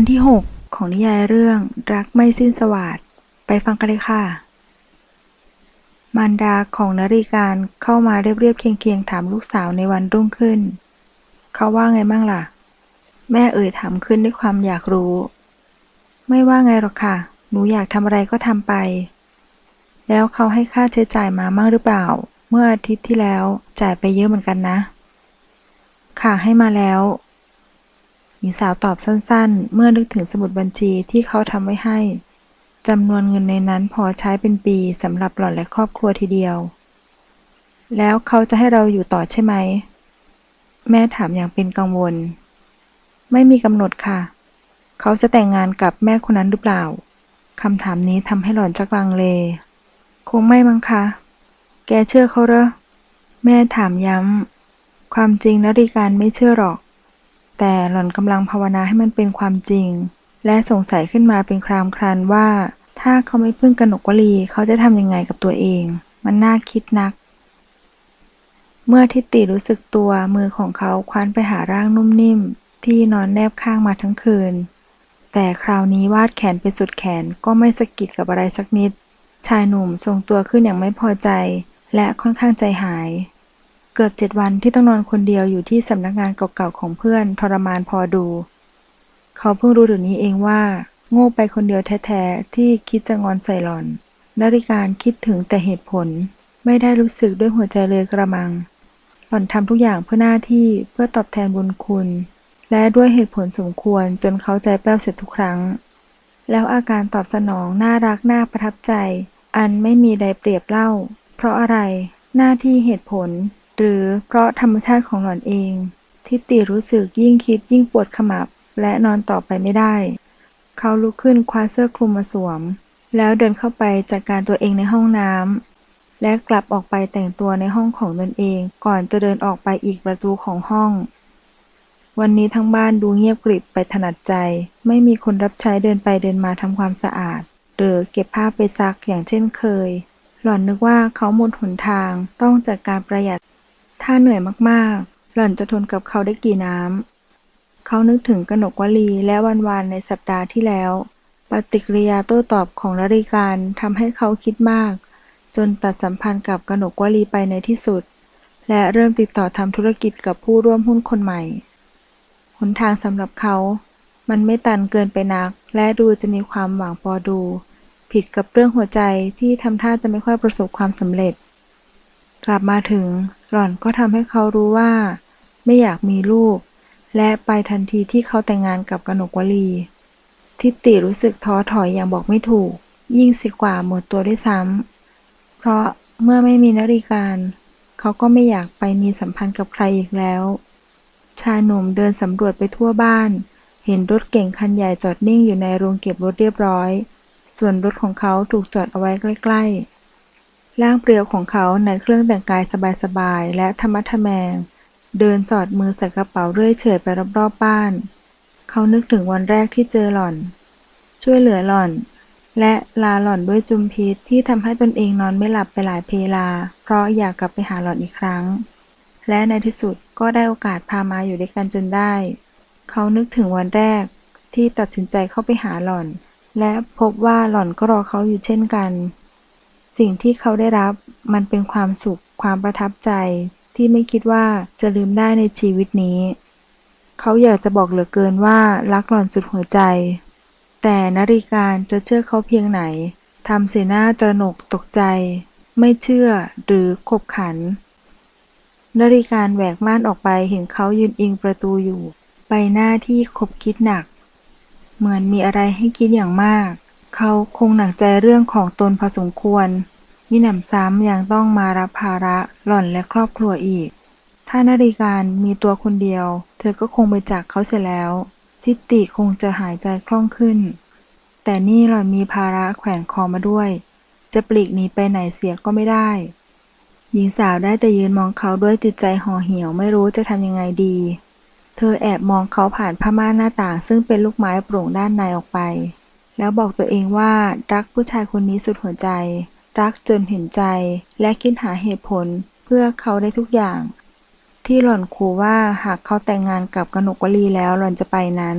อนที่ 6 ของนิยายเรื่องรักไม่สิ้นสวัสดไปฟังกันเลยค่ะ มารดาของนรีการเข้ามาเรียบๆเคียงๆถามลูกสาวในวันรุ่งขึ้น เขาว่าไงบ้างล่ะ แม่เอ่ยถามขึ้นด้วยความอยากรู้ ไม่ว่าไงหรอกค่ะ หนูอยากทำอะไรก็ทำไป แล้วเขาให้ค่าใช้จ่ายมามากหรือเปล่า เมื่ออาทิตย์ที่แล้วจ่ายไปเยอะเหมือนกันนะ ค่ะให้มาแล้ว หญิงสาวตอบสั้นๆ เมื่อนึกถึงสมุดบัญชีที่เขาทำไว้ให้จำนวนเงินในนั้นพอใช้เป็นปีสำหรับหล่อนและครอบครัวทีเดียว แล้วเขาจะให้เราอยู่ต่อใช่ไหม แม่ถามอย่างเป็นกังวล ไม่มีกำหนดค่ะ เขาจะแต่งงานกับแม่คนนั้นหรือเปล่าคำถามนี้ทำให้หล่อนชักลังเล คงไม่มั้งคะ แกเชื่อเขาเหรอ แม่ถามย้ำ ความจริงนริการไม่เชื่อหรอก แต่หล่อนกำลังภาวนาให้มันเป็นความจริง และสงสัยขึ้นมาเป็นครามครันว่า ถ้าเขาไม่พึ่งกนกวลีเขาจะทำยังไงกับตัวเอง มันน่าคิดนัก เมื่อทิติรู้สึกตัวมือของเขาคว้านไปหาร่างนุ่มนิ่ม ที่นอนแนบข้างมาทั้งคืน แต่คราวนี้วาดแขนไปสุดแขนก็ไม่สะกิดกับอะไรสักนิด ชายหนุ่มทรงตัวขึ้นอย่างไม่พอใจ และค่อนข้างใจหาย เกือบเจ็ดวันที่ต้องนอนคนเดียวอยู่ที่สำนักงานเก่าๆของเพื่อนทรมานพอดู เขาเพิ่งรู้เดี๋ยวนี้เองว่า โง่ไปคนเดียวแท้ๆที่คิดจะงอนใส่หล่อนนาริการคิดถึงแต่เหตุผล ไม่ได้รู้สึกด้วยหัวใจเลยกระมัง หล่อนทำทุกอย่างเพื่อหน้าที่เพื่อตอบแทนบุญคุณ และด้วยเหตุผลสมควรจนเขาใจแป้วเสร็จทุกครั้ง แล้วอาการตอบสนองน่ารักน่าประทับใจ อันไม่มีใดเปรียบเล่า เพราะอะไรหน้าที่เหตุผล หรือเพราะธรรมชาติของหล่อนเอง ทิติรู้สึกยิ่งคิดยิ่งปวดขมับ และนอนต่อไปไม่ได้ เขาลุกขึ้นคว้าเสื้อคลุมมาสวม แล้วเดินเข้าไปจัดการตัวเองในห้องน้ำและกลับออกไปแต่งตัวในห้องของตนเอง ก่อนจะเดินออกไปอีกประตูของห้อง วันนี้ทั้งบ้านดูเงียบกริบไปถนัดใจ ไม่มีคนรับใช้เดินไปเดินมาทำความสะอาด หรือเก็บผ้าไปซักอย่างเช่นเคย หล่อนนึกว่าเขาหมดหนทางต้องจัดการประหยัด ถ้าเหนื่อยมากๆ หล่อนจะทนกับเขาได้กี่น้ำ เขานึกถึงกนกวลีและวันวานในสัปดาห์ที่แล้ว ปฏิกิริยาโต้ตอบของนริการทำให้เขาคิดมาก จนตัดสัมพันธ์กับกนกวลีไปในที่สุด และเริ่มติดต่อทำธุรกิจกับผู้ร่วมหุ้นคนใหม่ หนทางสำหรับเขา มันไม่ตันเกินไปนัก และดูจะมีความหวังพอดู ผิดกับเรื่องหัวใจที่ทำท่าจะไม่ค่อยประสบความสำเร็จ กลับมาถึง หล่อนก็ทำให้เขารู้ว่า ไม่อยากมีลูก และไปทันทีที่เขาแต่งงานกับกนกวลี ทิติรู้สึกท้อถอยอย่างบอกไม่ถูก ยิ่งสิกว่าหมดตัวด้วยซ้ำเพราะเมื่อไม่มีนริการ เขาก็ไม่อยากไปมีสัมพันธ์กับใครอีกแล้ว ชายหนุ่มเดินสำรวจไปทั่วบ้าน เห็นรถเก่งคันใหญ่จอดนิ่งอยู่ในโรงเก็บรถเรียบร้อย ส่วนรถของเขาถูกจอดเอาไว้ใกล้ๆ ร่างเปรียวของเขาในเครื่องแต่งกายสบายๆ และธรรมะทแมง เดินสอดมือใส่กระเป๋าเรื่อยเฉยไปรอบๆบบ้าน เขานึกถึงวันแรกที่เจอหล่อน ช่วยเหลือหล่อน และลาหล่อนด้วยจุมพิษที่ทำให้ตนเองนอนไม่หลับไปหลายเพลา เพราะอยากกลับไปหาหล่อนอีกครั้ง และในที่สุดก็ได้โอกาสพามาอยู่ด้วยกันจนได้ เขานึกถึงวันแรกที่ตัดสินใจเข้าไปหาหล่อน และพบว่าหล่อนก็รอเขาอยู่เช่นกัน สิ่งที่เขาได้รับมันเป็นความสุขความประทับใจ ที่ไม่คิดว่าจะลืมได้ในชีวิตนี้ เขาอยากจะบอกเหลือเกินว่ารักหล่อนสุดหัวใจ แต่นริการจะเชื่อเขาเพียงไหนทำเสียหน้าตระหนกตกใจ ไม่เชื่อหรือขบขันนริการแหวกม่านออกไปเห็นเขายืนอิงประตูอยู่ ใบหน้าที่คบคิดหนัก เหมือนมีอะไรให้คิดอย่างมาก เขาคงหนักใจเรื่องของตนพอสมควร มิหนำซ้ำยังต้องมารับภาระหล่อนและครอบครัวอีก ถ้านาฬิการมีตัวคนเดียว เธอก็คงไปจากเขาเสียแล้ว ทิติคงจะหายใจคล่องขึ้น แต่นี่หล่อนมีภาระแขวนคอมาด้วย จะปลีกหนีไปไหนเสียก็ไม่ได้ หญิงสาวได้แต่ยืนมองเขาด้วยจิตใจห่อเหี่ยวไม่รู้จะทำยังไงดี เธอแอบมองเขาผ่านผ้าม่านหน้าต่างซึ่งเป็นลูกไม้โปร่งด้านในออกไป แล้วบอกตัวเองว่ารักผู้ชายคนนี้สุดหัวใจ รักจนเห็นใจ และคิดหาเหตุผลเพื่อเขาได้ทุกอย่าง ที่หล่อนขู่ว่าหากเขาแต่งงานกับกนกวลีแล้วหล่อนจะไปนั้น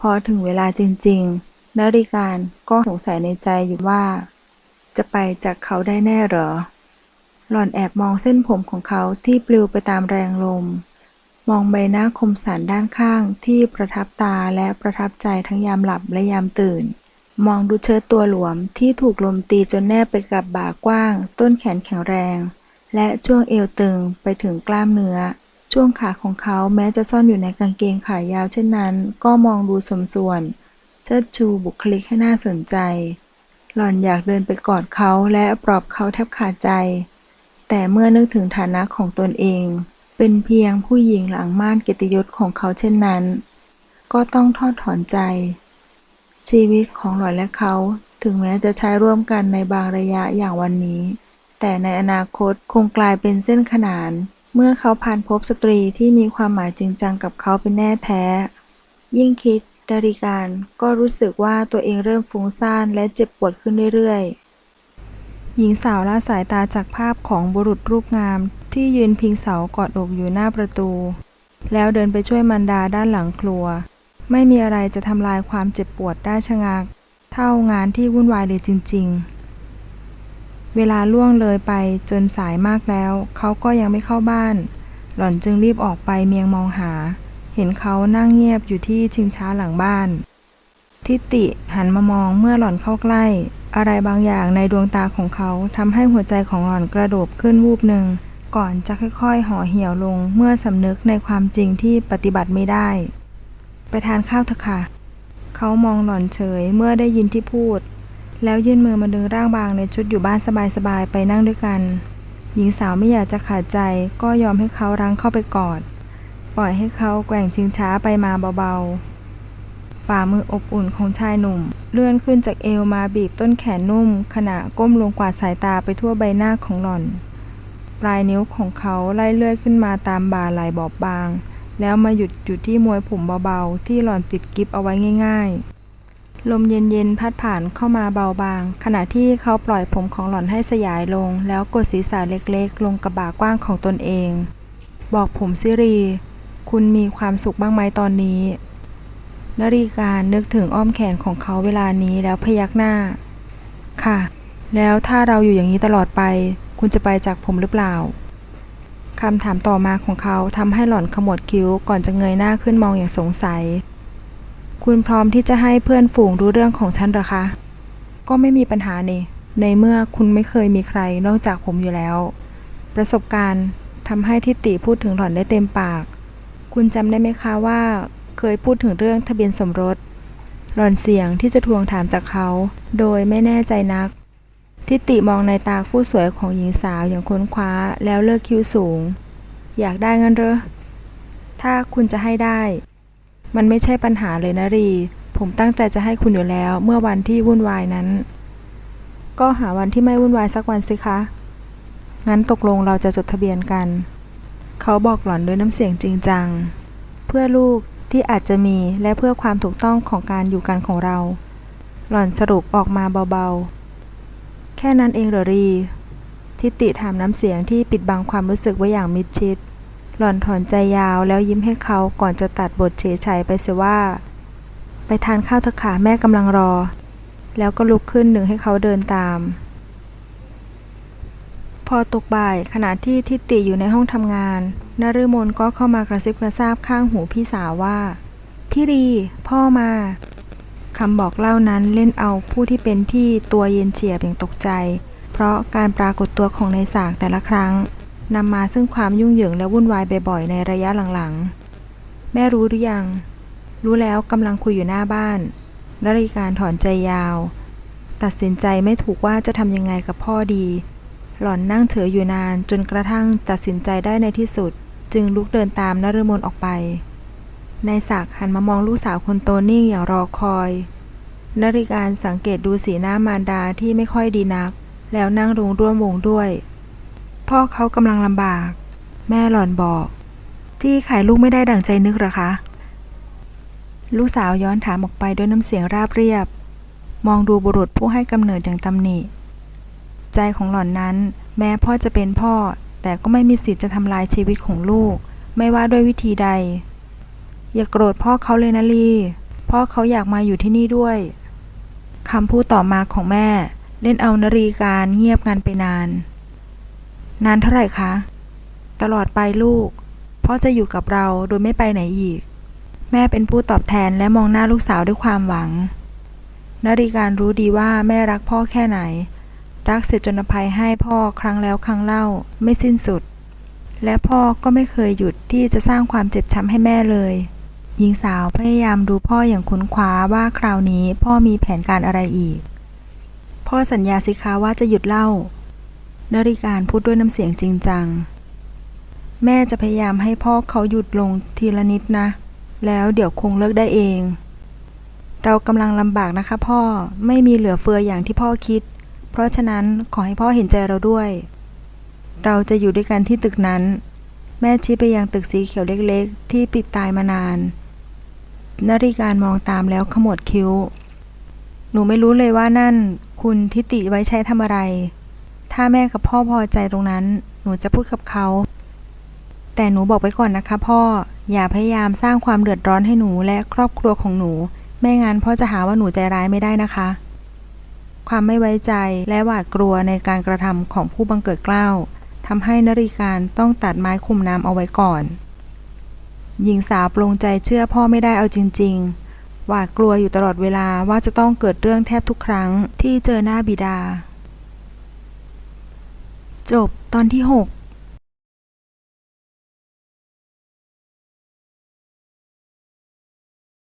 พอถึงเวลาจริงๆนริการก็สงสัยในใจอยู่ว่า จะไปจากเขาได้แน่หรอ หล่อนแอบมองเส้นผมของเขาที่ปลิวไปตามแรงลมมองใบหน้าคมสันด้านข้างที่ประทับตาและประทับใจทั้งยามหลับและยามตื่น มองดูเชิ้ตตัวหลวมที่ถูกลมตีจนแนบไปกับบ่ากว้าง ต้นแขนแข็งแรง และช่วงเอวตึงไปถึงกล้ามเนื้อ ช่วงขาของเขาแม้จะซ่อนอยู่ในกางเกงขายาวเช่นนั้น ก็มองดูสมส่วน เชิดชูบุคลิกให้น่าสนใจ หล่อนอยากเดินไปกอดเขาและปลอบเขาแทบขาดใจ แต่เมื่อนึกถึงฐานะของตนเอง เป็นเพียงผู้หญิงหลังม่านเกียรติยศของเขาเช่นนั้น ก็ต้องทอดถอนใจ ชีวิตของหล่อนและเขาถึงแม้จะใช้ร่วมกันในบางระยะอย่างวันนี้ แต่ในอนาคตคงกลายเป็นเส้นขนาน เมื่อเขาผ่านพบสตรีที่มีความหมายจริงจังกับเขาเป็นแน่แท้ ยิ่งคิดดาริการก็รู้สึกว่าตัวเองเริ่มฟุ้งซ่านและเจ็บปวดขึ้นเรื่อยๆ หญิงสาวละสายตาจากภาพของบุรุษรูปงาม ที่ยืนพิงเสากอดอกอยู่หน้าประตู แล้วเดินไปช่วยมันดาด้านหลังครัว ไม่มีอะไรจะทำลายความเจ็บปวดได้ชะงัก เท่างานที่วุ่นวายเลยจริง ๆ เวลาล่วงเลยไปจนสายมากแล้ว เขาก็ยังไม่เข้าบ้าน หล่อนจึงรีบออกไปเมียงมองหา เห็นเขานั่งเงียบอยู่ที่ชิงช้าหลังบ้าน ทิติหันมามองเมื่อหล่อนเข้าใกล้ อะไรบางอย่างในดวงตาของเขาทำให้หัวใจของหล่อนกระโดดขึ้นวูบหนึ่งก่อนจะค่อยๆ ห่อเหี่ยวลงเมื่อสำนึกในความจริงที่ปฏิบัติไม่ได้ ไปทานข้าวเถอะค่ะ เขามองหล่อนเฉยเมื่อได้ยินที่พูด แล้วยื่นมือมาดึงร่างบางในชุดอยู่บ้านสบายๆไปนั่งด้วยกัน หญิงสาวไม่อยากจะขาดใจก็ยอมให้เขารั้งเข้าไปกอด ปล่อยให้เขาแกว่งชิงช้าไปมาเบาๆ ฝ่ามืออบอุ่นของชายหนุ่ม เลื่อนขึ้นจากเอวมาบีบต้นแขนนุ่ม ขณะก้มลงกวาดสายตาไปทั่วใบหน้าของหล่อน ปลายนิ้วของเขาไล่เลื่อยขึ้นมาตามบ่าไหล่บอบบาง แล้วมาหยุดอยู่ที่มวยผมเบาๆ ที่หล่อนติดกิฟเอาไว้ง่ายๆ ลมเย็นๆ พัดผ่านเข้ามาเบาบาง ขณะที่เขาปล่อยผมของหล่อนให้สยายลง แล้วกดศีรษะเล็กๆ ลงกับบากว้างของตนเอง บอกผมซิรี คุณมีความสุขบ้างไหมตอนนี้นรีการนึกถึงอ้อมแขนของเขาเวลานี้แล้วพยักหน้า ค่ะ แล้วถ้าเราอยู่อย่างนี้ตลอดไป คุณจะไปจากผมหรือเปล่า คำถามต่อมาของเขาทำให้หล่อนขมวดคิ้วก่อนจะเงยหน้าขึ้นมองอย่างสงสัย คุณพร้อมที่จะให้เพื่อนฝูงรู้เรื่องของฉันหรอคะ ก็ไม่มีปัญหานี่ ในเมื่อคุณไม่เคยมีใครนอกจากผมอยู่แล้ว ประสบการณ์ทำให้ทิติพูดถึงหล่อนได้เต็มปาก คุณจำได้ไหมคะว่า เคยพูดถึงเรื่องทะเบียนสมรสหล่อนเสี่ยงที่จะทวงถามจากเขา โดยไม่แน่ใจนัก ทิติมองในตาผู้สวยของหญิงสาวอย่างค้นคว้าแล้วเลิกคิ้วสูง อยากได้เงินเหรอ ถ้าคุณจะให้ได้ มันไม่ใช่ปัญหาเลยนะรี ผมตั้งใจจะให้คุณอยู่แล้ว เมื่อวันที่วุ่นวายนั้น ก็หาวันที่ไม่วุ่นวายสักวันสิคะ งั้นตกลงเราจะจดทะเบียนกัน เขาบอกหล่อนด้วยน้ำเสียงจริงจัง เพื่อลูกที่อาจจะมีและเพื่อความถูกต้องของการอยู่กันของเรา หล่อนสรุปออกมาเบาๆ แค่นั้นเองเหรอรี ทิติถามน้ำเสียงที่ปิดบังความรู้สึกไว้อย่างมิดชิด หล่อนถอนใจยาวแล้วยิ้มให้เขาก่อนจะตัดบทเฉยชัยไปเสียว่า ไปทานข้าวเถอะค่ะแม่กำลังรอ แล้วก็ลุกขึ้นหนึ่งให้เขาเดินตาม พอตกบ่ายขณะที่ทิติอยู่ในห้องทำงานนฤมลก็เข้ามากระซิบกระซาบข้างหูพี่สาวว่า พี่รี พ่อมา คำบอกเล่านั้นเล่นเอาผู้ที่เป็นพี่ตัวเย็นเฉียบอย่างตกใจ เพราะการปรากฏตัวของนายสากแต่ละครั้งนำมาซึ่งความยุ่งเหยิงและวุ่นวายบ่อยๆในระยะหลังๆ แม่รู้หรือยัง รู้แล้วกำลังคุยอยู่หน้าบ้านนริการถอนใจยาว ตัดสินใจไม่ถูกว่าจะทำยังไงกับพ่อดี หล่อนนั่งเฉยอยู่นานจนกระทั่งตัดสินใจได้ในที่สุด จึงลุกเดินตามนฤมลออกไป นายศักหันมามองลูกสาวคนโตนิ่งอย่างรอคอยนริการสังเกตดูสีหน้ามารดาที่ไม่ค่อยดีนัก แล้วนั่งลงร่วมวงด้วย พ่อเขากำลังลำบาก แม่หล่อนบอก ที่ขายลูกไม่ได้ดั่งใจนึกหรอคะ ลูกสาวย้อนถามออกไปด้วยน้ำเสียงราบเรียบ มองดูบุรุษผู้ให้กำเนิดอย่างตำหนิ ใจของหล่อนนั้น แม้พ่อจะเป็นพ่อ แต่ก็ไม่มีสิทธิ์จะทำลายชีวิตของลูก ไม่ว่าด้วยวิธีใด อย่าโกรธพ่อเขาเลยนะลีพ่อเขาอยากมาอยู่ที่นี่ด้วยคำพูดต่อมาของแม่ เล่นเอานรีการเงียบงันไปนาน นานเท่าไหร่คะ ตลอดไปลูก พ่อจะอยู่กับเราโดยไม่ไปไหนอีก แม่เป็นผู้ตอบแทนและมองหน้าลูกสาวด้วยความหวังนรีการรู้ดีว่าแม่รักพ่อแค่ไหน รักเสร็จจนอภัยให้พ่อครั้งแล้วครั้งเล่าไม่สิ้นสุด และพ่อก็ไม่เคยหยุดที่จะสร้างความเจ็บช้ำให้แม่เลย หญิงสาวพยายามดูพ่ออย่างคุ้นคว้าว่าคราวนี้พ่อมีแผนการอะไรอีก พ่อสัญญาสิคะว่าจะหยุดเล่า นริการพูดด้วยน้ำเสียงจริงจัง แม่จะพยายามให้พ่อเขาหยุดลงทีละนิดนะ แล้วเดี๋ยวคงเลิกได้เอง เรากำลังลำบากนะคะพ่อไม่มีเหลือเฟืออย่างที่พ่อคิด เพราะฉะนั้นขอให้พ่อเห็นใจเราด้วย เราจะอยู่ด้วยกันที่ตึกนั้น แม่ชี้ไปยังตึกสีเขียวเล็กๆ ที่ปิดตายมานาน นริการมองตามแล้วขมวดคิ้ว หนูไม่รู้เลยว่านั่น คุณทิติไว้ใช้ทำอะไร ถ้าแม่กับพ่อพอใจตรงนั้น หนูจะพูดกับเขา แต่หนูบอกไว้ก่อนนะคะ พ่อ อย่าพยายามสร้างความเดือดร้อนให้หนูและครอบครัวของหนู ไม่งั้นพ่อจะหาว่าหนูใจร้ายไม่ได้นะคะ ความไม่ไว้ใจและหวาดกลัวในการกระทำของผู้บังเกิดเกล้าทำให้นริการต้องตัดไม้คุมน้ำเอาไว้ก่อน หญิงสาวปรงใจเชื่อพ่อไม่ได้เอาจริง ๆ หวาดกลัวอยู่ตลอดเวลาว่าจะต้องเกิดเรื่องแทบทุกครั้งที่เจอหน้าบิดา จบตอนที่ 6